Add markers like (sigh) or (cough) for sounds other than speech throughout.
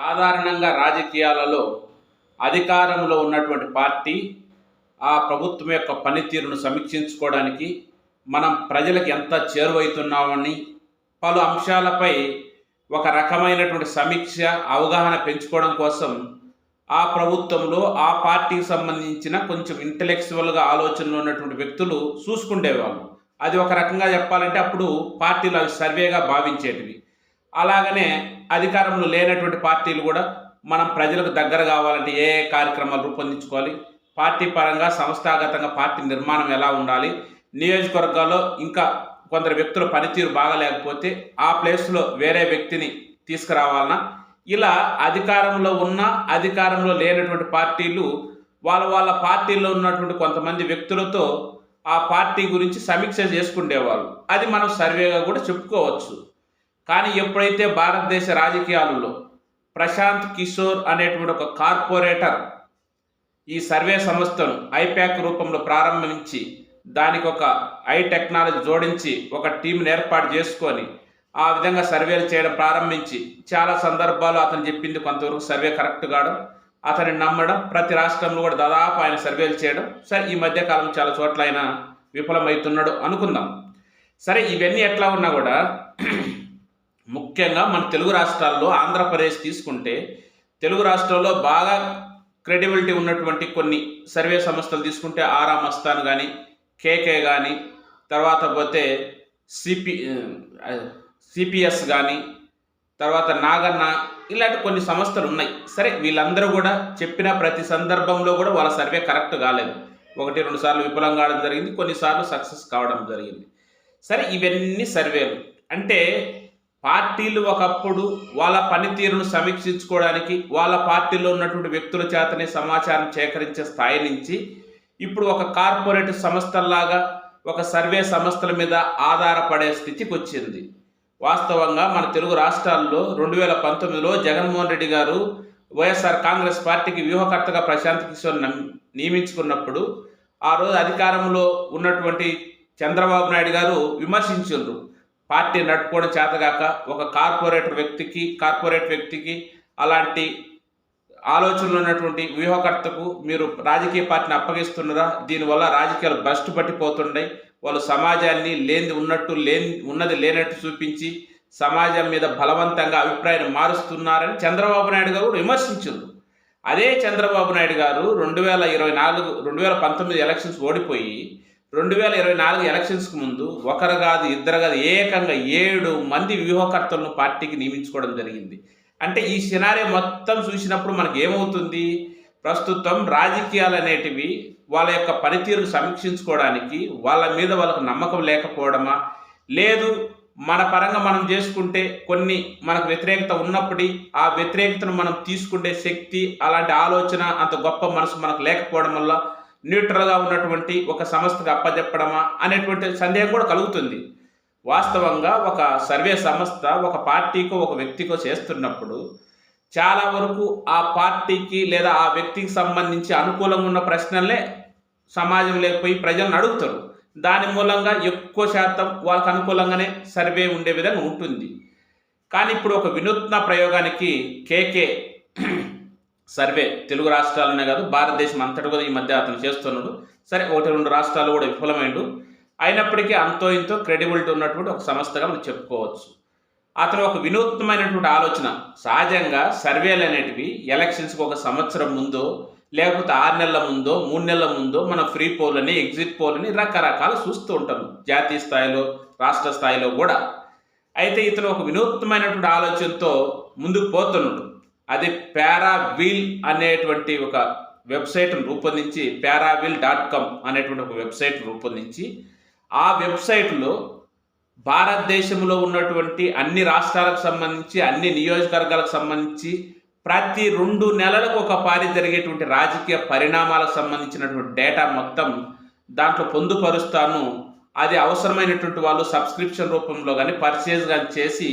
సాధారణంగా రాజకీయాలలో అధికారంలో ఉన్నటువంటి పార్టీ ఆ ప్రభుత్వం యొక్క పనితీరును సమీక్షించుకోవడానికి మనం ప్రజలకు ఎంత చేరువవుతున్నామని పలు అంశాలపై ఒక రకమైనటువంటి సమీక్ష అవగాహన పెంచుకోవడం కోసం ఆ ప్రభుత్వంలో ఆ పార్టీకి సంబంధించిన కొంచెం ఇంటలెక్చువల్గా ఆలోచనలు ఉన్నటువంటి వ్యక్తులు చూసుకుండేవాళ్ళు. అది ఒక రకంగా చెప్పాలంటే అప్పుడు పార్టీలు అవి సర్వేగా భావించేటివి. అలాగనే అధికారంలో లేనటువంటి పార్టీలు కూడా మనం ప్రజలకు దగ్గర కావాలంటే ఏ ఏ కార్యక్రమాలు రూపొందించుకోవాలి? పార్టీ పరంగా సంస్థాగతంగా పార్టీ నిర్మాణం ఎలా ఉండాలి? నియోజకవర్గాల్లో ఇంకా కొందరు వ్యక్తుల పనితీరు బాగలేకపోతే ఆ ప్లేస్లో వేరే వ్యక్తిని తీసుకురావాలన్నా ఇలా అధికారంలో ఉన్న అధికారంలో లేనటువంటి పార్టీలు వాళ్ళ వాళ్ళ పార్టీలో ఉన్నటువంటి కొంతమంది వ్యక్తులతో ఆ పార్టీ గురించి సమీక్ష చేసుకుండేవాళ్ళు. అది మనం సర్వేగా కూడా చెప్పుకోవచ్చు. కానీ ఎప్పుడైతే భారతదేశ రాజకీయాలలో ప్రశాంత్ కిషోర్ అనేటువంటి ఒక కార్పొరేటర్ ఈ సర్వే సంస్థను ఐప్యాక్ రూపంలో ప్రారంభించి దానికి ఒక ఐ టెక్నాలజీ జోడించి ఒక టీంని ఏర్పాటు చేసుకొని ఆ విధంగా సర్వేలు చేయడం ప్రారంభించి చాలా సందర్భాలు అతను చెప్పింది కొంతవరకు సర్వే కరెక్ట్ కావడం అతన్ని నమ్మడం ప్రతి రాష్ట్రంలో కూడా దాదాపు ఆయన సర్వేలు చేయడం సరే ఈ మధ్యకాలం చాలా చోట్ల ఆయన విఫలమవుతున్నాడు అనుకుందాం. సరే ఇవన్నీ ఎట్లా ఉన్నా కూడా ముఖ్యంగా మన తెలుగు రాష్ట్రాల్లో ఆంధ్రప్రదేశ్ తీసుకుంటే తెలుగు రాష్ట్రాల్లో బాగా క్రెడిబిలిటీ ఉన్నటువంటి కొన్ని సర్వే సంస్థలు తీసుకుంటే ఆరా మస్తాన్ కానీ కేకే కానీ తర్వాత పోతే సిపి సిపిఎస్ కానీ తర్వాత నాగన్న ఇలాంటి కొన్ని సంస్థలు ఉన్నాయి. సరే వీళ్ళందరూ కూడా చెప్పిన ప్రతి సందర్భంలో కూడా వాళ్ళ సర్వే కరెక్ట్ కాలేదు. ఒకటి రెండు సార్లు విఫలం కావడం జరిగింది కొన్నిసార్లు సక్సెస్ కావడం జరిగింది. సరే ఇవన్నీ సర్వేలు. అంటే పార్టీలు ఒకప్పుడు వాళ్ళ పనితీరును సమీక్షించుకోవడానికి వాళ్ళ పార్టీలో ఉన్నటువంటి వ్యక్తుల చేతనే సమాచారం సేకరించే స్థాయి నుంచి ఇప్పుడు ఒక కార్పొరేట్ సంస్థల్లాగా ఒక సర్వే సంస్థల మీద ఆధారపడే స్థితికి వచ్చింది. వాస్తవంగా మన తెలుగు రాష్ట్రాల్లో రెండు వేల పంతొమ్మిదిలో జగన్మోహన్ రెడ్డి గారు వైఎస్ఆర్ కాంగ్రెస్ పార్టీకి వ్యూహకర్తగా ప్రశాంత్ కిషోర్ నియమించుకున్నప్పుడు ఆ రోజు అధికారంలో ఉన్నటువంటి చంద్రబాబు నాయుడు గారు విమర్శించారు పార్టీ నడుపుకోవడం చేతగాక ఒక కార్పొరేటర్ వ్యక్తికి కార్పొరేట్ వ్యక్తికి అలాంటి ఆలోచనలు ఉన్నటువంటి వ్యూహకర్తకు మీరు రాజకీయ పార్టీని అప్పగిస్తున్నారా? దీనివల్ల రాజకీయాలు భ్రష్టు పట్టిపోతుండే వాళ్ళు సమాజాన్ని లేని ఉన్నట్టు లేని ఉన్నది లేనట్టు చూపించి సమాజం మీద బలవంతంగా అభిప్రాయాన్ని మారుస్తున్నారని చంద్రబాబు నాయుడు గారు విమర్శించారు అదే చంద్రబాబు నాయుడు గారు రెండు వేల ఇరవై నాలుగు రెండు వేల పంతొమ్మిది ఎలక్షన్స్ ఓడిపోయి రెండు వేల ఇరవై నాలుగు ఎలక్షన్స్కి ముందు ఒకరు కాదు ఇద్దరు కాదు ఏకంగా ఏడు మంది వ్యూహకర్తలను పార్టీకి నియమించుకోవడం జరిగింది. అంటే ఈ సినారీ మొత్తం చూసినప్పుడు మనకు ఏమవుతుంది? ప్రస్తుతం రాజకీయాలు అనేటివి వాళ్ళ యొక్క పనితీరును సమీక్షించుకోవడానికి వాళ్ళ మీద వాళ్ళకు నమ్మకం లేకపోవడమా? లేదు మన పరంగా మనం చేసుకుంటే కొన్ని మనకు వ్యతిరేకత ఉన్నప్పటి ఆ వ్యతిరేకతను మనం తీసుకునే శక్తి అలాంటి ఆలోచన అంత గొప్ప మనసు మనకు లేకపోవడం వల్ల న్యూట్రల్గా ఉన్నటువంటి ఒక సంస్థకు అప్పచెప్పడమా అనేటువంటి సందేహం కూడా కలుగుతుంది. వాస్తవంగా ఒక సర్వే సంస్థ ఒక పార్టీకో ఒక వ్యక్తికో చేస్తున్నప్పుడు చాలా వరకు ఆ పార్టీకి లేదా ఆ వ్యక్తికి సంబంధించి అనుకూలంగా ఉన్న ప్రశ్నలే సమాజం లేకపోయి ప్రజలను అడుగుతారు. దాని మూలంగా ఎక్కువ శాతం వాళ్ళకి అనుకూలంగానే సర్వే ఉండే విధంగా ఉంటుంది. కానీ ఇప్పుడు ఒక వినూత్న ప్రయోగానికి కేకే సర్వే తెలుగు రాష్ట్రాలనే కాదు భారతదేశం అంతటి కూడా ఈ మధ్య అతను చేస్తున్నాడు. సరే ఒకటి రెండు రాష్ట్రాలు కూడా విఫలమైండు. అయినప్పటికీ అంతో ఇంతో క్రెడిబిలిటీ ఉన్నటువంటి ఒక సంస్థగా మనం చెప్పుకోవచ్చు. అతను ఒక వినూత్నమైనటువంటి ఆలోచన. సహజంగా సర్వేలు అనేటివి ఎలక్షన్స్కి ఒక సంవత్సరం ముందో లేకపోతే ఆరు నెలల ముందో మూడు నెలల ముందో మనం ఫ్రీ పోలని ఎగ్జిట్ పోలని రకరకాలు చూస్తూ ఉంటాం. జాతీయ స్థాయిలో రాష్ట్ర స్థాయిలో కూడా. అయితే ఇతను ఒక వినూత్నమైనటువంటి ఆలోచనతో ముందుకు పోతున్నాడు. అది పారావీల్ అనేటువంటి ఒక వెబ్సైట్ను రూపొందించి పారావీల్ డాట్ కామ్ అనేటువంటి ఒక వెబ్సైట్ రూపొందించి ఆ వెబ్సైట్లో భారతదేశంలో ఉన్నటువంటి అన్ని రాష్ట్రాలకు సంబంధించి అన్ని నియోజకవర్గాలకు సంబంధించి ప్రతి రెండు నెలలకు ఒక పారి జరిగేటువంటి రాజకీయ పరిణామాలకు సంబంధించినటువంటి డేటా మొత్తం దాంట్లో పొందుపరుస్తాను. అది అవసరమైనటువంటి వాళ్ళు సబ్స్క్రిప్షన్ రూపంలో కానీ పర్చేజ్ కానీ చేసి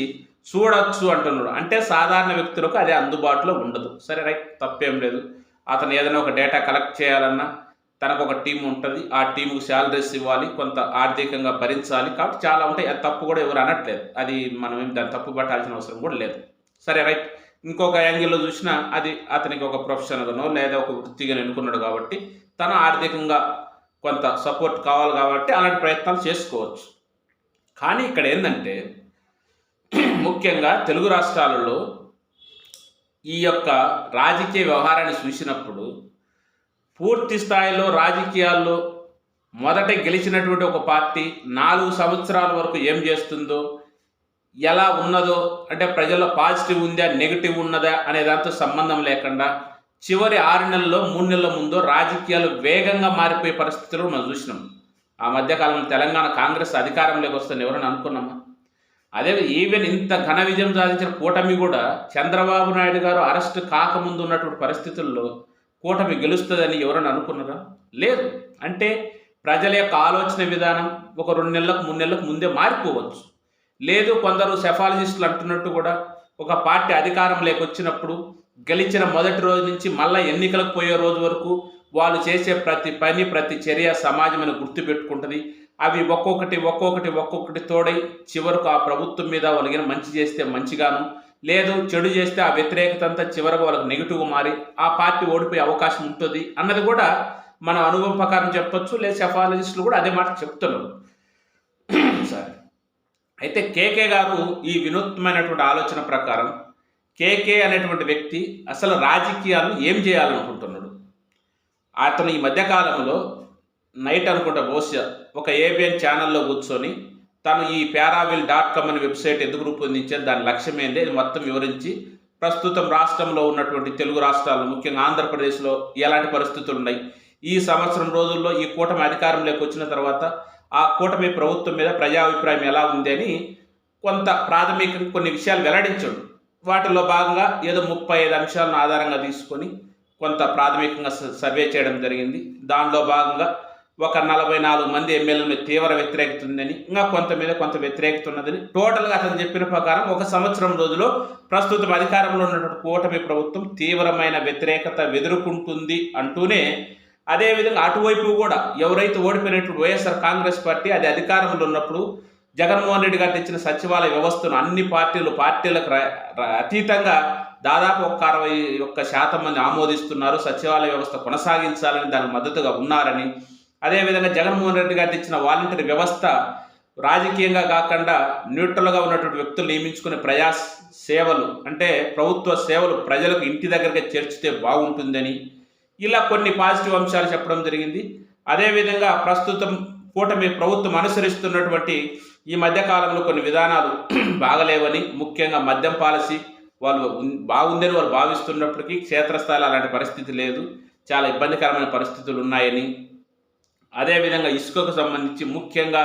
చూడొచ్చు అంటున్నాడు. అంటే సాధారణ వ్యక్తులకు అది అందుబాటులో ఉండదు. సరే రైట్. తప్పేం లేదు. అతను ఏదైనా ఒక డేటా కలెక్ట్ చేయాలన్నా తనకు ఒక టీం ఉంటుంది. ఆ టీంకు శాలరీస్ ఇవ్వాలి కొంత ఆర్థికంగా భరించాలి. కాబట్టి చాలా ఉంటాయి. అది తప్పు కూడా ఎవరు అనట్లేదు. అది మనం ఏం దాన్ని తప్పు పట్టాల్సిన అవసరం కూడా లేదు. సరే రైట్. ఇంకొక యాంగిల్లో చూసినా అది అతనికి ఒక ప్రొఫెషనల్గానో లేదా ఒక వృత్తిగా ఎన్నుకున్నాడు కాబట్టి తను ఆర్థికంగా కొంత సపోర్ట్ కావాలి కాబట్టి అలాంటి ప్రయత్నాలు చేసుకోవచ్చు. కానీ ఇక్కడ ఏంటంటే ముఖ్యంగా తెలుగు రాష్ట్రాలలో ఈ యొక్క రాజకీయ వ్యవహారాన్ని చూసినప్పుడు పూర్తి స్థాయిలో రాజకీయాల్లో మొదట గెలిచినటువంటి ఒక పార్టీ నాలుగు సంవత్సరాల వరకు ఏం చేస్తుందో ఎలా ఉన్నదో అంటే ప్రజల్లో పాజిటివ్ ఉందా నెగిటివ్ ఉన్నదా అనే దాంతో సంబంధం లేకుండా చివరి ఆరు నెలల్లో మూడు నెలల ముందు రాజకీయాలు వేగంగా మారిపోయే పరిస్థితులు మనం చూసినాం. ఆ మధ్యకాలంలో తెలంగాణ కాంగ్రెస్ అధికారంలోకి వస్తుంది ఎవరైనా అనుకున్నామా? అదే ఈవెన్ ఇంత ఘన విజయం సాధించిన కూటమి కూడా చంద్రబాబు నాయుడు గారు అరెస్ట్ కాకముందు ఉన్నటువంటి పరిస్థితుల్లో కూటమి గెలుస్తుందని ఎవరైనా అనుకున్నారా? లేదు. అంటే ప్రజల యొక్క ఆలోచన విధానం ఒక రెండు నెలలకు మూడు నెలలకు ముందే మారిపోవచ్చు. లేదు కొందరు సెఫాలజిస్టులు అంటున్నట్టు కూడా ఒక పార్టీ అధికారం వచ్చినప్పుడు గెలిచిన మొదటి రోజు నుంచి మళ్ళీ ఎన్నికలకు పోయే రోజు వరకు వాళ్ళు చేసే ప్రతి పని ప్రతి చర్య సమాజం అని గుర్తుపెట్టుకుంటుంది. అవి ఒక్కొక్కటి ఒక్కొక్కటి ఒక్కొక్కటి తోడై చివరకు ఆ ప్రభుత్వం మీద వాళ్ళకి మంచి చేస్తే మంచిగాను లేదు చెడు చేస్తే ఆ వ్యతిరేకత అంతా చివరకు వాళ్ళకి నెగిటివ్ మారి ఆ పార్టీ ఓడిపోయే అవకాశం ఉంటుంది అన్నది కూడా మన అనుభవం ప్రకారం చెప్పొచ్చు లేదా సెఫాలజిస్టులు కూడా అదే మాట చెప్తున్నారు. (clears throat) సరే అయితే కేకే గారు ఈ వినూత్నమైనటువంటి ఆలోచన ప్రకారం కేకే అనేటువంటి వ్యక్తి అసలు రాజకీయాలను ఏం చేయాలనుకుంటున్నాడు? అతను ఈ మధ్యకాలంలో నైట్ అనుకుంటా బహుశా ఒక ఏబిఎన్ ఛానల్లో కూర్చొని తను ఈ పారావిల్ డాట్ కామ్ అనే వెబ్సైట్ ఎందుకు రూపొందించారు దాని లక్ష్యం ఏంటి ఇది మొత్తం వివరించి ప్రస్తుతం రాష్ట్రంలో ఉన్నటువంటి తెలుగు రాష్ట్రాలు ముఖ్యంగా ఆంధ్రప్రదేశ్లో ఎలాంటి పరిస్థితులు ఉన్నాయి? ఈ సంవత్సరం రోజుల్లో ఈ కూటమి అధికారంలోకి వచ్చిన తర్వాత ఆ కూటమి ప్రభుత్వం మీద ప్రజాభిప్రాయం ఎలా ఉంది అని కొంత ప్రాథమికంగా కొన్ని విషయాలు వెల్లడించాడు. వాటిలో భాగంగా ఏదో ముప్పై ఐదు అంశాలను ఆధారంగా తీసుకొని కొంత ప్రాథమికంగా స- సర్వే చేయడం జరిగింది. దానిలో భాగంగా ఒక నలభై నాలుగు మంది ఎమ్మెల్యేల మీద తీవ్ర వ్యతిరేకత ఉందని ఇంకా కొంత మీద కొంత వ్యతిరేకత ఉన్నదని టోటల్గా అతను చెప్పిన ప్రకారం ఒక సంవత్సరం రోజులో ప్రస్తుతం అధికారంలో ఉన్నటువంటి కూటమి ప్రభుత్వం తీవ్రమైన వ్యతిరేకత ఎదుర్కొంటుంది అంటూనే అదేవిధంగా అటువైపు కూడా ఎవరైతే ఓడిపోయినటువంటి వైఎస్ఆర్ కాంగ్రెస్ పార్టీ అది అధికారంలో ఉన్నప్పుడు జగన్మోహన్ రెడ్డి గారు తెచ్చిన సచివాలయ వ్యవస్థను అన్ని పార్టీలు పార్టీలకు అతీతంగా దాదాపు ఒక అరవై ఒక్క శాతం మంది ఆమోదిస్తున్నారు. సచివాలయ వ్యవస్థ కొనసాగించాలని దానికి మద్దతుగా ఉన్నారని అదేవిధంగా జగన్మోహన్ రెడ్డి గారు తెచ్చిన వాలంటీర్ వ్యవస్థ రాజకీయంగా కాకుండా న్యూట్రల్గా ఉన్నటువంటి వ్యక్తులు నియమించుకునే ప్రజా సేవలు అంటే ప్రభుత్వ సేవలు ప్రజలకు ఇంటి దగ్గరగా చేర్చితే బాగుంటుందని ఇలా కొన్ని పాజిటివ్ అంశాలు చెప్పడం జరిగింది. అదేవిధంగా ప్రస్తుతం కూటమి ప్రభుత్వం అనుసరిస్తున్నటువంటి ఈ మధ్య కాలంలో కొన్ని విధానాలు (clears throat) బాగలేవని ముఖ్యంగా మద్యం పాలసీ వాళ్ళు బాగుందని వాళ్ళు భావిస్తున్నప్పటికీ క్షేత్రస్థాయిలో అలాంటి పరిస్థితి లేదు. చాలా ఇబ్బందికరమైన పరిస్థితులు ఉన్నాయని అదేవిధంగా ఇసుకకు సంబంధించి ముఖ్యంగా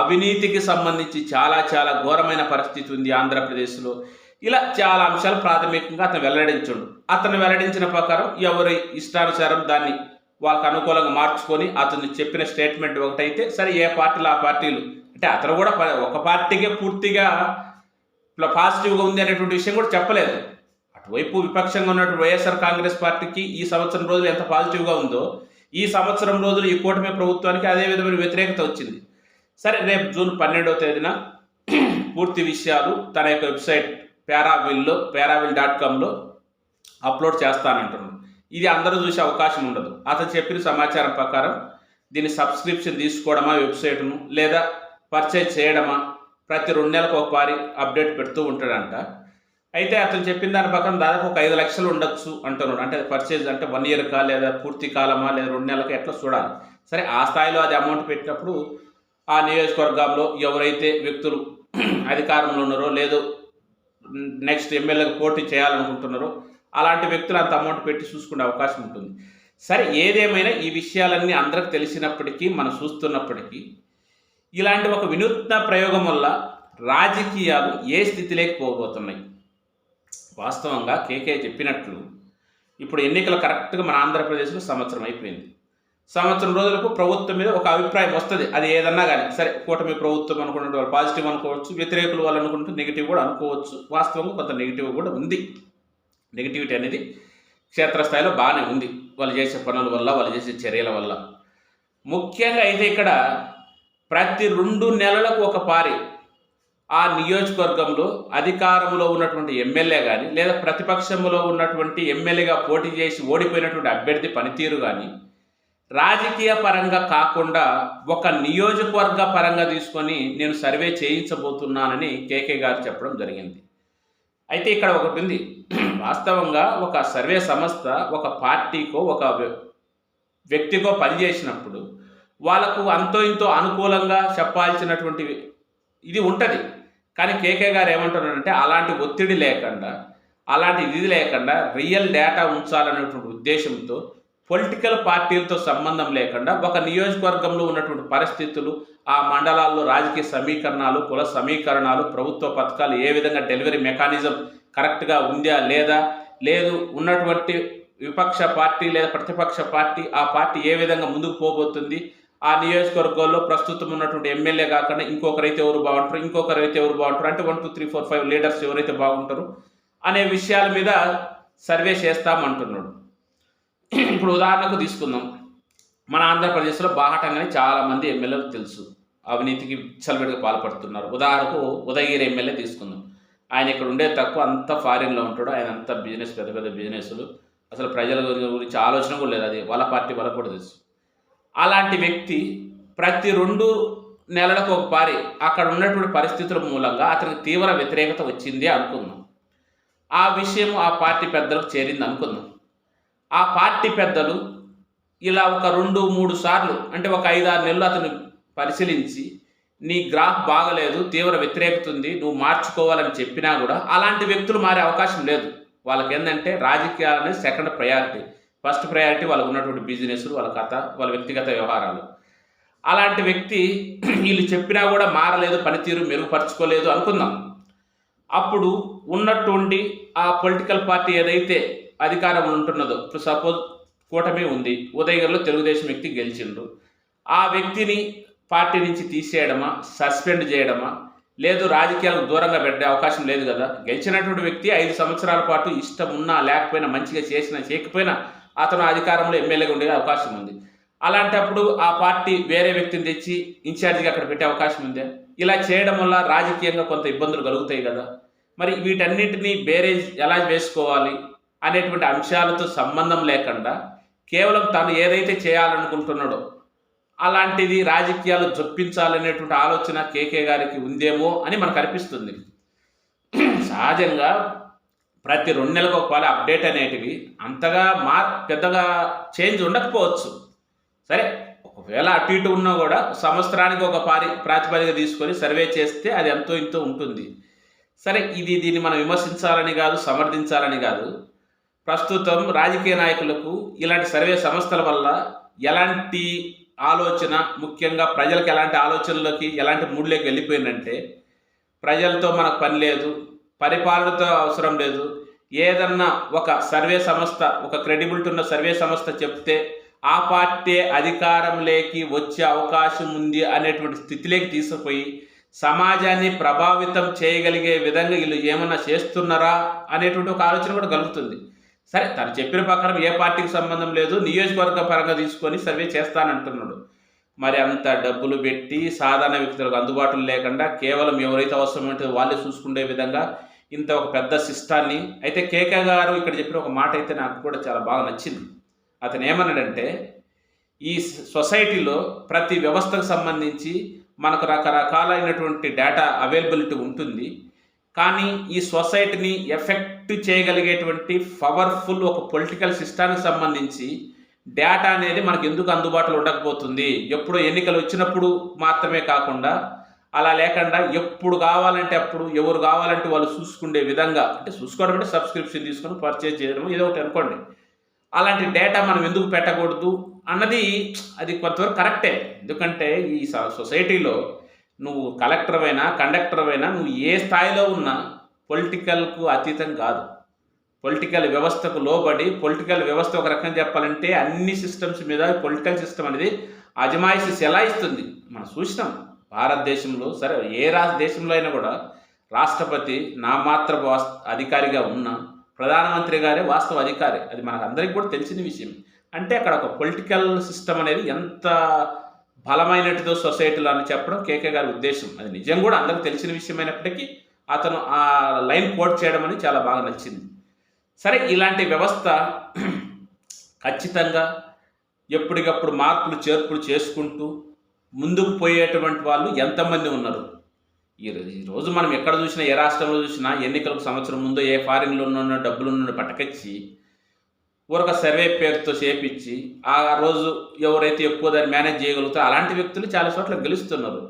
అవినీతికి సంబంధించి చాలా చాలా ఘోరమైన పరిస్థితి ఉంది ఆంధ్రప్రదేశ్లో. ఇలా చాలా అంశాలు ప్రాథమికంగా అతను వెల్లడించండు. అతను వెల్లడించిన ప్రకారం ఎవరి ఇష్టానుసారం దాన్ని వాళ్ళకు అనుకూలంగా మార్చుకొని అతను చెప్పిన స్టేట్మెంట్ ఒకటైతే సరే ఏ పార్టీలు ఆ పార్టీలు. అంటే అతను కూడా ఒక పార్టీకే పూర్తిగా ఇట్లా పాజిటివ్గా ఉంది అనేటువంటి విషయం కూడా చెప్పలేదు. అటువైపు విపక్షంగా ఉన్నటువంటి వైఎస్ఆర్ కాంగ్రెస్ పార్టీకి ఈ సంవత్సరం రోజులు ఎంత పాజిటివ్గా ఉందో ఈ సంవత్సరం రోజులు ఈ కూటమి ప్రభుత్వానికి అదే విధమైన వ్యతిరేకత వచ్చింది. సరే రేపు జూన్ పన్నెండవ తేదీన పూర్తి విషయాలు తన యొక్క వెబ్సైట్ పారావిల్లో పారావిల్ డాట్ కామ్లో అప్లోడ్ చేస్తానంటున్నాడు. ఇది అందరూ చూసే అవకాశం ఉండదు. అతను చెప్పిన సమాచారం ప్రకారం దీని సబ్స్క్రిప్షన్ తీసుకోవడమా వెబ్సైట్ను లేదా పర్చేజ్ చేయడమా ప్రతి రెండు నెలలకు ఒకసారి అప్డేట్ పెడుతూ ఉంటాడంట. అయితే అతను చెప్పిన దాని ప్రకారం దాదాపు ఒక ఐదు లక్షలు ఉండొచ్చు అంటున్నాడు. అంటే పర్చేజ్ అంటే వన్ ఇయర్ కా లేదా పూర్తి కాలమా లేదా రెండు నెలలకి ఎట్లా చూడాలి. సరే ఆ స్థాయిలో అది అమౌంట్ పెట్టినప్పుడు ఆ నియోజకవర్గంలో ఎవరైతే వ్యక్తులు (clears throat) అధికారంలో ఉన్నారో లేదో నెక్స్ట్ ఎమ్మెల్యేకి పోటీ చేయాలనుకుంటున్నారో అలాంటి వ్యక్తులు అంత అమౌంట్ పెట్టి చూసుకునే అవకాశం ఉంటుంది. సరే ఏదేమైనా ఈ విషయాలన్నీ అందరికి తెలిసినప్పటికీ మనం చూస్తున్నప్పటికీ ఇలాంటి ఒక వినూత్న ప్రయోగం వల్ల రాజకీయాలు ఏ స్థితిలోకి పోబోతున్నాయి? వాస్తవంగా కేకే చెప్పినట్లు ఇప్పుడు ఎన్నికలు కరెక్ట్గా మన ఆంధ్రప్రదేశ్లో సంవత్సరం అయిపోయింది. సంవత్సరం రోజులకు ప్రభుత్వం మీద ఒక అభిప్రాయం వస్తుంది. అది ఏదన్నా కానీ సరే కూటమి ప్రభుత్వం అనుకున్న వాళ్ళు పాజిటివ్ అనుకోవచ్చు వ్యతిరేకులు వాళ్ళు అనుకుంటూ నెగిటివ్ కూడా అనుకోవచ్చు. వాస్తవంగా కొంత నెగిటివ్ కూడా ఉంది. నెగిటివిటీ అనేది క్షేత్రస్థాయిలో బాగానే ఉంది. వాళ్ళు చేసే పనుల వల్ల వాళ్ళు చేసే చర్యల వల్ల. ముఖ్యంగా అయితే ఇక్కడ ప్రతి రెండు నెలలకు ఒక పారి ఆ నియోజకవర్గంలో అధికారంలో ఉన్నటువంటి ఎమ్మెల్యే కానీ లేదా ప్రతిపక్షంలో ఉన్నటువంటి ఎమ్మెల్యేగా పోటీ చేసి ఓడిపోయినటువంటి అభ్యర్థి పనితీరు కానీ రాజకీయ పరంగా కాకుండా ఒక నియోజకవర్గ పరంగా తీసుకొని నేను సర్వే చేయించబోతున్నానని కేకే గారు చెప్పడం జరిగింది. అయితే ఇక్కడ ఒకటి ఉంది. వాస్తవంగా ఒక సర్వే సంస్థ ఒక పార్టీకో ఒక వ్య- వ్యక్తికో పనిచేసినప్పుడు వాళ్ళకు అంతో ఇంతో అనుకూలంగా చెప్పాల్సినటువంటి ఇది ఉంటుంది. కానీ కేకే గారు ఏమంటున్నారంటే అలాంటి ఒత్తిడి లేకుండా అలాంటి ఇది లేకుండా రియల్ డేటా ఉంచాలనేటువంటి ఉద్దేశంతో పొలిటికల్ పార్టీలతో సంబంధం లేకుండా ఒక నియోజకవర్గంలో ఉన్నటువంటి పరిస్థితులు ఆ మండలాల్లో రాజకీయ సమీకరణాలు కుల సమీకరణాలు ప్రభుత్వ పథకాలు ఏ విధంగా డెలివరీ మెకానిజం కరెక్ట్గా ఉందా లేదా లేదు ఉన్నటువంటి విపక్ష పార్టీ లేదా ప్రతిపక్ష పార్టీ ఆ పార్టీ ఏ విధంగా ముందుకు పోబోతుంది ఆ నియోజకవర్గాల్లో ప్రస్తుతం ఉన్నటువంటి ఎమ్మెల్యే కాకుండా ఇంకొకరైతే ఎవరు బాగుంటారు ఇంకొకరైతే ఎవరు బాగుంటారు అంటే one two three four five leaders ఎవరైతే బాగుంటారు అనే విషయాల మీద సర్వే చేస్తామంటున్నాడు. ఇప్పుడు ఉదాహరణకు తీసుకుందాం. మన ఆంధ్రప్రదేశ్లో బాహటంగానే చాలామంది ఎమ్మెల్యేలు తెలుసు. అవినీతికి చలబడిగా పాల్పడుతున్నారు. ఉదాహరణకు ఉదయగిరి ఎమ్మెల్యే తీసుకుందాం. ఆయన ఇక్కడ ఉండే తక్కువ అంత ఫారిన్లో ఉంటాడు. ఆయన అంత బిజినెస్ పెద్ద పెద్ద బిజినెస్లు అసలు ప్రజల గురించి ఆలోచన కూడా లేదు. అది వాళ్ళ పార్టీ వాళ్ళకు కూడా తెలుసు. అలాంటి వ్యక్తి ప్రతి రెండు నెలలకు ఒక పారి అక్కడ ఉన్నటువంటి పరిస్థితుల మూలంగా అతనికి తీవ్ర వ్యతిరేకత వచ్చింది అనుకుందాం. ఆ విషయం ఆ పార్టీ పెద్దలకు చేరింది అనుకుందాం. ఆ పార్టీ పెద్దలు ఇలా ఒక రెండు మూడు సార్లు అంటే ఒక ఐదు ఆరు నెలలు అతను పరిశీలించి నీ గ్రాఫ్ బాగలేదు తీవ్ర వ్యతిరేకత ఉంది నువ్వు మార్చుకోవాలని చెప్పినా కూడా అలాంటి వ్యక్తులు మారే అవకాశం లేదు. వాళ్ళకి ఏంటంటే రాజకీయాలనే సెకండ్ ప్రయారిటీ ఫస్ట్ ప్రయారిటీ వాళ్ళకు ఉన్నటువంటి బిజినెస్ వాళ్ళ కథ వాళ్ళ వ్యక్తిగత వ్యవహారాలు. అలాంటి వ్యక్తి (clears throat) వీళ్ళు చెప్పినా కూడా మారలేదు పనితీరు మెరుగుపరచుకోలేదు అనుకుందాం. అప్పుడు ఉన్నటువంటి ఆ పొలిటికల్ పార్టీ ఏదైతే అధికారం ఉంటున్నదో ఇప్పుడు సపోజ్ కూటమి ఉంది ఉదయగిరిలో తెలుగుదేశం వ్యక్తి గెలిచిండు. ఆ వ్యక్తిని పార్టీ నుంచి తీసేయడమా సస్పెండ్ చేయడమా లేదు రాజకీయాలకు దూరంగా పెట్టే అవకాశం లేదు కదా. గెలిచినటువంటి వ్యక్తి ఐదు సంవత్సరాల పాటు ఇష్టం ఉన్నా లేకపోయినా మంచిగా చేసినా చేయకపోయినా అతను అధికారంలో ఎమ్మెల్యేగా ఉండే అవకాశం ఉంది. అలాంటప్పుడు ఆ పార్టీ వేరే వ్యక్తిని తెచ్చి ఇన్ఛార్జిగా అక్కడ పెట్టే అవకాశం ఉందే? ఇలా చేయడం వల్ల రాజకీయంగా కొంత ఇబ్బందులు కలుగుతాయి కదా. మరి వీటన్నిటినీ బేరేజ్ ఎలా వేసుకోవాలి అనేటువంటి అంశాలతో సంబంధం లేకుండా కేవలం తను ఏదైతే చేయాలనుకుంటున్నాడో అలాంటిది రాజకీయాలు జొప్పించాలనేటువంటి ఆలోచన కేకే గారికి ఉందేమో అని మనకు అనిపిస్తుంది. సహజంగా ప్రతి రెండు నెలలకు ఒక అప్డేట్ అనేటివి అంతగా మార్ పెద్దగా చేంజ్ ఉండకపోవచ్చు. సరే ఒకవేళ అటు ఇటు ఉన్నా కూడా సంవత్సరానికి ఒక పారి ప్రాతిపదిక తీసుకొని సర్వే చేస్తే అది ఎంతో ఇంతో ఉంటుంది. సరే ఇది దీన్ని మనం విమర్శించాలని కాదు సమర్థించాలని కాదు. ప్రస్తుతం రాజకీయ నాయకులకు ఇలాంటి సర్వే సంస్థల వల్ల ఎలాంటి ఆలోచన ముఖ్యంగా ప్రజలకు ఎలాంటి ఆలోచనలోకి ఎలాంటి మూడ్లోకి వెళ్ళిపోయిందంటే ప్రజలతో మనకు పని లేదు పరిపాలనతో అవసరం లేదు ఏదన్నా ఒక సర్వే సంస్థ ఒక క్రెడిబిలిటీ ఉన్న సర్వే సంస్థ చెప్తే ఆ పార్టీ అధికారంలోకి వచ్చే అవకాశం ఉంది అనేటువంటి స్థితిలోకి తీసుకుపోయి సమాజాన్ని ప్రభావితం చేయగలిగే విధంగా వీళ్ళు ఏమన్నా చేస్తున్నారా అనేటువంటి ఒక ఆలోచన కూడా కలుగుతుంది. సరే తను చెప్పిన ప్రకారం ఏ పార్టీకి సంబంధం లేదు నియోజకవర్గ పరంగా తీసుకొని సర్వే చేస్తానంటున్నాడు. మరి అంత డబ్బులు పెట్టి సాధారణ వ్యక్తులకు అందుబాటులో లేకుండా కేవలం ఎవరైతే అవసరం ఉంటుందో వాళ్ళే చూసుకునే విధంగా ఇంత ఒక పెద్ద సిస్టాన్ని. అయితే కేకే గారు ఇక్కడ చెప్పిన ఒక మాట అయితే నాకు కూడా చాలా బాగా నచ్చింది. అతను ఏమన్నాడంటే ఈ సొసైటీలో ప్రతి వ్యవస్థకు సంబంధించి మనకు రకరకాలైనటువంటి డేటా అవైలబిలిటీ ఉంటుంది. కానీ ఈ సొసైటీని ఎఫెక్ట్ చేయగలిగేటువంటి పవర్ఫుల్ ఒక పొలిటికల్ సిస్టానికి సంబంధించి డేటా అనేది మనకు ఎందుకు అందుబాటులో ఉండకపోతుంది? ఎప్పుడో ఎన్నికలు వచ్చినప్పుడు మాత్రమే కాకుండా అలా లేకుండా ఎప్పుడు కావాలంటే అప్పుడు ఎవరు కావాలంటే వాళ్ళు చూసుకునే విధంగా అంటే చూసుకోవడం అంటే సబ్స్క్రిప్షన్ తీసుకొని పర్చేజ్ చేయడం ఏదో ఒకటి అనుకోండి. అలాంటి డేటా మనం ఎందుకు పెట్టకూడదు అన్నది అది కొంతవరకు కరెక్టే ఎందుకంటే ఈ సొసైటీలో నువ్వు కలెక్టర్ అయినా కండక్టర్ అయినా నువ్వు ఏ స్థాయిలో ఉన్నా పొలిటికల్కు అతీతం కాదు. పొలిటికల్ వ్యవస్థకు లోబడి పొలిటికల్ వ్యవస్థ ఒక రకంగా చెప్పాలంటే అన్ని సిస్టమ్స్ మీద పొలిటికల్ సిస్టమ్ అనేది అజమాయిషి చెలాయిస్తుంది మనం చూసినాం. భారతదేశంలో సరే ఏ రాష్ట్ర దేశంలో అయినా కూడా రాష్ట్రపతి నామాత్ర వాస్ అధికారిగా ఉన్న ప్రధానమంత్రి గారే వాస్తవ అధికారి. అది మనకు అందరికీ కూడా తెలిసిన విషయం. అంటే అక్కడ ఒక పొలిటికల్ సిస్టమ్ అనేది ఎంత బలమైనటిదో సొసైటీలో అని చెప్పడం కేకే గారి ఉద్దేశం. అది నిజం కూడా అందరికి తెలిసిన విషయమైనప్పటికీ అతను ఆ లైన్ కోట్ చేయడం అని చాలా బాగా నచ్చింది. సరే ఇలాంటి వ్యవస్థ ఖచ్చితంగా ఎప్పటికప్పుడు మార్పులు చేర్పులు చేసుకుంటూ ముందుకు పోయేటువంటి వాళ్ళు ఎంతమంది ఉన్నారు? ఈ రోజు మనం ఎక్కడ చూసినా ఏ రాష్ట్రంలో చూసినా ఎన్నికలకు సంవత్సరం ముందు ఏ ఫారిన్లో ఉన్న డబ్బులు ఉన్న పట్టకొచ్చి ఊరక సర్వే పేరుతో చేపించి ఆ రోజు ఎవరైతే ఎక్కువ దాన్ని మేనేజ్ చేయగలుగుతారో అలాంటి వ్యక్తులు చాలా చోట్ల గెలుస్తున్నారు.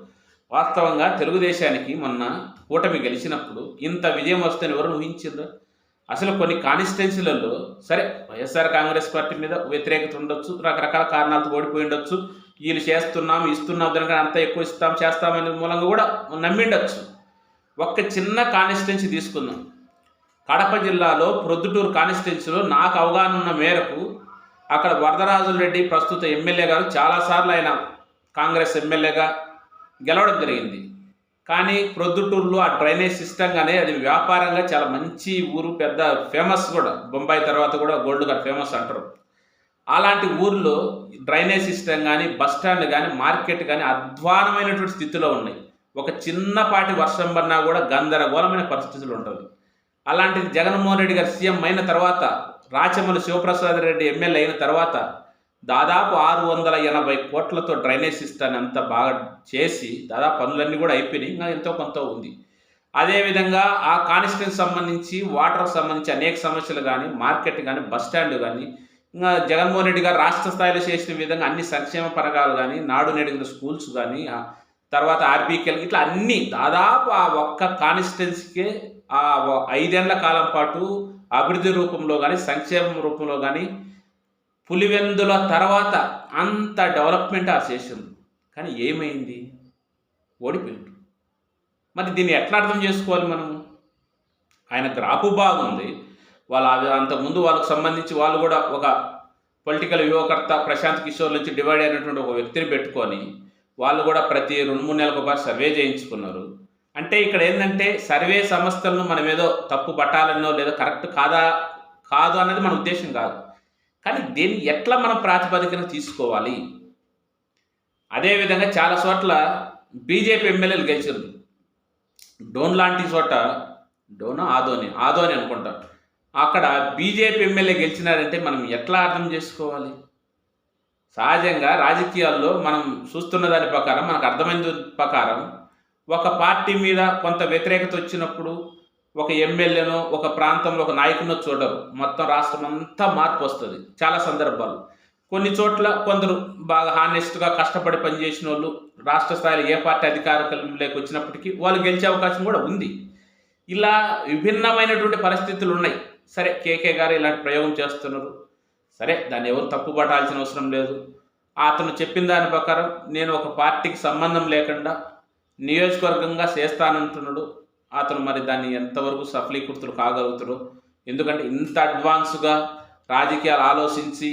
వాస్తవంగా తెలుగుదేశానికి మొన్న కూటమి గెలిచినప్పుడు ఇంత విజయం వస్తుందని ఎవరు ఊహించారు అసలు కొన్ని కాన్స్టిట్యున్సీలలో సరే వైఎస్ఆర్ కాంగ్రెస్ పార్టీ మీద వ్యతిరేకత ఉండొచ్చు రకరకాల కారణాలతో ఓడిపోయి ఉండొచ్చు వీళ్ళు చేస్తున్నాం ఇస్తున్నాం దానికన్నా అంత ఎక్కువ ఇస్తాం చేస్తామనే మూలంగా కూడా నమ్మిండొచ్చు. ఒక్క చిన్న కాన్స్టిట్యున్సీ తీసుకుందాం. కడప జిల్లాలో ప్రొద్దుటూరు కాన్స్టిట్యున్సీలో నాకు అవగాహన ఉన్న మేరకు అక్కడ వరదరాజుల రెడ్డి ప్రస్తుత ఎమ్మెల్యే గారు చాలాసార్లు ఆయన కాంగ్రెస్ ఎమ్మెల్యేగా గెలవడం జరిగింది. కానీ ప్రొద్దుటూరులో ఆ డ్రైనేజ్ సిస్టమ్ కానీ అది వ్యాపారంగా చాలా మంచి ఊరు పెద్ద ఫేమస్ కూడా. బొంబాయి తర్వాత కూడా గోల్డ్ గారు ఫేమస్ అంటారు. అలాంటి ఊర్లో డ్రైనేజ్ సిస్టమ్ కానీ బస్ స్టాండ్ కానీ మార్కెట్ కానీ అధ్వానమైనటువంటి స్థితిలో ఉన్నాయి. ఒక చిన్నపాటి వర్షం పడినా కూడా గందరగోళమైన పరిస్థితులు ఉంటుంది అలాంటిది జగన్మోహన్ రెడ్డి గారు సీఎం అయిన తర్వాత రాచమల్లి శివప్రసాద్ రెడ్డి ఎమ్మెల్యే అయిన తర్వాత దాదాపు ఆరు వందల ఎనభై కోట్లతో డ్రైనేజ్ సిస్టమ్ అంతా బాగా చేసి దాదాపు పనులన్నీ కూడా అయిపోయినాయి. ఇంకా ఎంతో కొంత ఉంది. అదేవిధంగా ఆ కానిస్టెన్స్ సంబంధించి వాటర్ సంబంధించి అనేక సమస్యలు కానీ మార్కెట్ కానీ బస్ స్టాండ్ కానీ జగన్మోహన్ రెడ్డి గారు రాష్ట్ర స్థాయిలో చేసిన విధంగా అన్ని సంక్షేమ పథకాలు కానీ నాడు నెడిగిన స్కూల్స్ కానీ ఆ తర్వాత ఆర్బీకేలు ఇట్లా అన్ని దాదాపు ఆ ఒక్క కాన్స్టిట్యున్సీకే ఆ ఐదేళ్ళ కాలం పాటు అభివృద్ధి రూపంలో కానీ సంక్షేమం రూపంలో కానీ పులివెందుల తర్వాత అంత డెవలప్మెంట్ ఆ చేసింది. కానీ ఏమైంది? ఓడిపోయింది మరి దీన్ని ఎట్లా అర్థం చేసుకోవాలి మనం? ఆయన గ్రాఫు బాగుంది. వాళ్ళ అంతకుముందు వాళ్ళకు సంబంధించి వాళ్ళు కూడా ఒక పొలిటికల్ వ్యూహకర్త ప్రశాంత్ కిషోర్ నుంచి డివైడ్ అయినటువంటి ఒక వ్యక్తిని పెట్టుకొని వాళ్ళు కూడా ప్రతి రెండు మూడు నెలలకు ఒకసారి సర్వే చేయించుకున్నారు. అంటే ఇక్కడ ఏంటంటే సర్వే సంస్థలను మనం ఏదో తప్పు పట్టాలనో లేదా కరెక్ట్ కాదా కాదు అన్నది మన ఉద్దేశం కాదు. కానీ దీన్ని ఎట్లా మనం ప్రాతిపదికన తీసుకోవాలి? అదేవిధంగా చాలా చోట్ల బీజేపీ ఎమ్మెల్యేలు గెలిచారు డోన్ లాంటి చోట డోన్ ఆదోని ఆదోని అనుకుంటారు అక్కడ బీజేపీ ఎమ్మెల్యే గెలిచినారంటే మనం ఎట్లా అర్థం చేసుకోవాలి? సహజంగా రాజకీయాల్లో మనం చూస్తున్న దాని ప్రకారం మనకు అర్థమైన ప్రకారం ఒక పార్టీ మీద కొంత వ్యతిరేకత వచ్చినప్పుడు ఒక ఎమ్మెల్యేనో ఒక ప్రాంతంలో ఒక నాయకునో చూడరు. మొత్తం రాష్ట్రం అంతా మార్పు వస్తుంది. చాలా సందర్భాలు. కొన్ని చోట్ల కొందరు బాగా హానెస్ట్గా కష్టపడి పనిచేసిన వాళ్ళు రాష్ట్ర స్థాయిలో ఏ పార్టీ అధికారంలోకి వచ్చినప్పటికీ వాళ్ళు గెలిచే అవకాశం కూడా ఉంది. ఇలా విభిన్నమైనటువంటి పరిస్థితులు ఉన్నాయి. సరే కేకే గారు ఇలాంటి ప్రయోగం చేస్తున్నారు. సరే దాన్ని ఎవరు తప్పు పట్టాల్సిన అవసరం లేదు. అతను చెప్పిన దాని ప్రకారం నేను ఒక పార్టీకి సంబంధం లేకుండా నియోజకవర్గంగా చేస్తానంటున్నాడు. అతను మరి దాన్ని ఎంతవరకు సఫలీకృతులు కాగలుగుతాడు ఎందుకంటే ఇంత అడ్వాన్స్గా రాజకీయాలు ఆలోచించి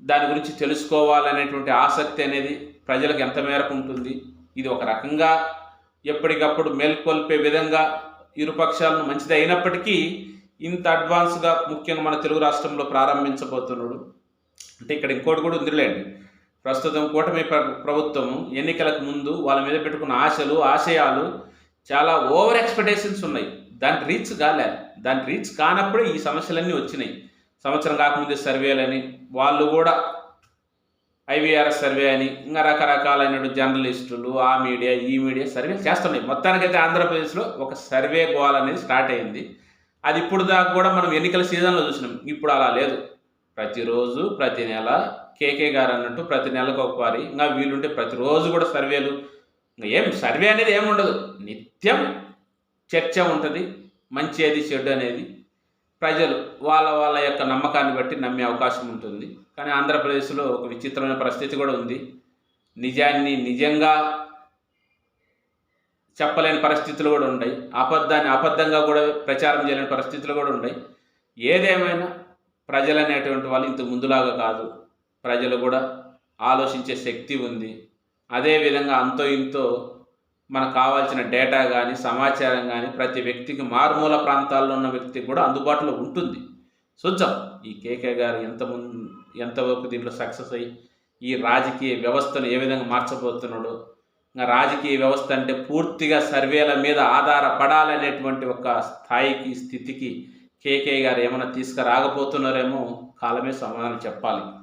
దాని గురించి తెలుసుకోవాలనేటువంటి ఆసక్తి అనేది ప్రజలకు ఎంత మేరకు ఉంటుంది? ఇది ఒక రకంగా ఎప్పటికప్పుడు మేల్కొల్పే విధంగా ఇరుపక్షాలను మంచిది అయినప్పటికీ ఇంత అడ్వాన్స్గా ముఖ్యంగా మన తెలుగు రాష్ట్రంలో ప్రారంభించబోతున్నాడు. అంటే ఇక్కడ ఇంకోటి కూడా ఉందిలేండి. ప్రస్తుతం కూటమి ప్ర- ప్రభుత్వం ఎన్నికలకు ముందు వాళ్ళ మీద పెట్టుకున్న ఆశలు ఆశయాలు చాలా ఓవర్ ఎక్స్పెక్టేషన్స్ ఉన్నాయి. దాని రీచ్ కాలే. దాని రీచ్ కానప్పుడే ఈ సమస్యలన్నీ వచ్చినాయి. సంవత్సరం కాకముందే సర్వేలని వాళ్ళు కూడా ఐవీఆర్ఎస్ సర్వే అని ఇంకా రకరకాలైన జర్నలిస్టులు ఆ మీడియా ఈ మీడియా సర్వే చేస్తున్నాయి. మొత్తానికైతే ఆంధ్రప్రదేశ్లో ఒక సర్వే గోల్ అనేది స్టార్ట్ అయింది. అది ఇప్పుడు దాకా కూడా మనం ఎన్నికల సీజన్లో చూసినాం. ఇప్పుడు అలా లేదు. ప్రతిరోజు ప్రతి నెల కేకే గారు అన్నట్టు ప్రతి నెలకు ఒకసారి ఇంకా వీలుంటే ప్రతిరోజు కూడా సర్వేలు. ఇంకా ఏం సర్వే అనేది ఏముండదు నిత్యం చర్చ ఉంటుంది. మంచి ఏది చెడు అనేది. ప్రజలు వాళ్ళ వాళ్ళ యొక్క నమ్మకాన్ని బట్టి నమ్మే అవకాశం ఉంటుంది. కానీ ఆంధ్రప్రదేశ్లో ఒక విచిత్రమైన పరిస్థితి కూడా ఉంది. నిజాన్ని నిజంగా చెప్పలేని పరిస్థితులు కూడా ఉన్నాయి అబద్ధాన్ని అబద్ధంగా కూడా ప్రచారం చేయలేని పరిస్థితులు కూడా ఉన్నాయి ఏదేమైనా ప్రజలు అనేటువంటి వాళ్ళు ఇంత ముందులాగా కాదు. ప్రజలు కూడా ఆలోచించే శక్తి ఉంది. అదేవిధంగా అంతో ఇంతో మనకు కావాల్సిన డేటా కానీ సమాచారం కానీ ప్రతి వ్యక్తికి మారుమూల ప్రాంతాల్లో ఉన్న వ్యక్తికి కూడా అందుబాటులో ఉంటుంది. చూద్దాం ఈ కేకే గారు ఎంత ముందు ఎంతవరకు దీంట్లో సక్సెస్ అయ్యి ఈ రాజకీయ వ్యవస్థను ఏ విధంగా మార్చబోతున్నాడో రాజకీయ వ్యవస్థ అంటే పూర్తిగా సర్వేల మీద ఆధారపడాలనేటువంటి ఒక స్థాయికి స్థితికి కేకే గారు ఏమైనా తీసుకురాకపోతున్నారేమో కాలమే సమాధానం చెప్పాలి.